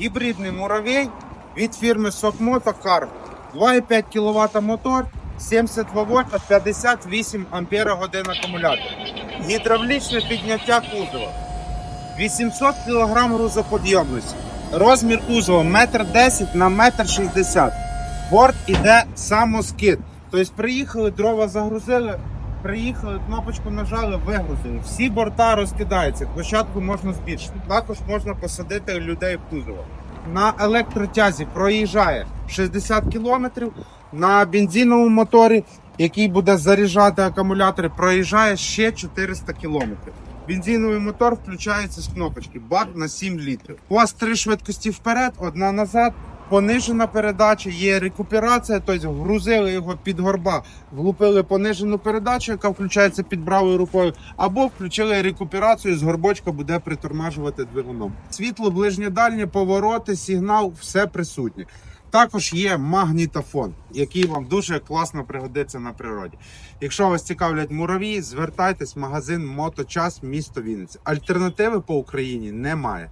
Гібридний муравей від фірми Sokmoto Car. 2,5 кВт мотор, 72 вольта, 58 ампера годин акумулятор. Гідравлічне підняття кузова. 800 кг грузоподйомності. Розмір кузова 1,10 м на 1,60 м. Борт іде самоскид. Тобто приїхали, дрова загрузили, приїхали, кнопочку нажали, вигрузили. Всі борта розкидаються, площадку можна збільшити. Також можна посадити людей в кузово. На електротязі проїжджає 60 км, на бензиновому моторі, який буде заряджати акумулятори, проїжджає ще 400 км. Бензиновий мотор включається з кнопочки, бак на 7 літрів. У вас три швидкості вперед, одна назад. Понижена передача, є рекуперація, тобто грузили його під горба, влупили понижену передачу, яка включається під правою рукою, або включили рекуперацію, з горбочка буде притормажувати двигуном. Світло, ближнє дальнє, повороти, сигнал, все присутнє. Також є магнітофон, який вам дуже класно пригодиться на природі. Якщо вас цікавлять муравії, звертайтесь в магазин Моточас, місто Вінниця. Альтернативи по Україні немає.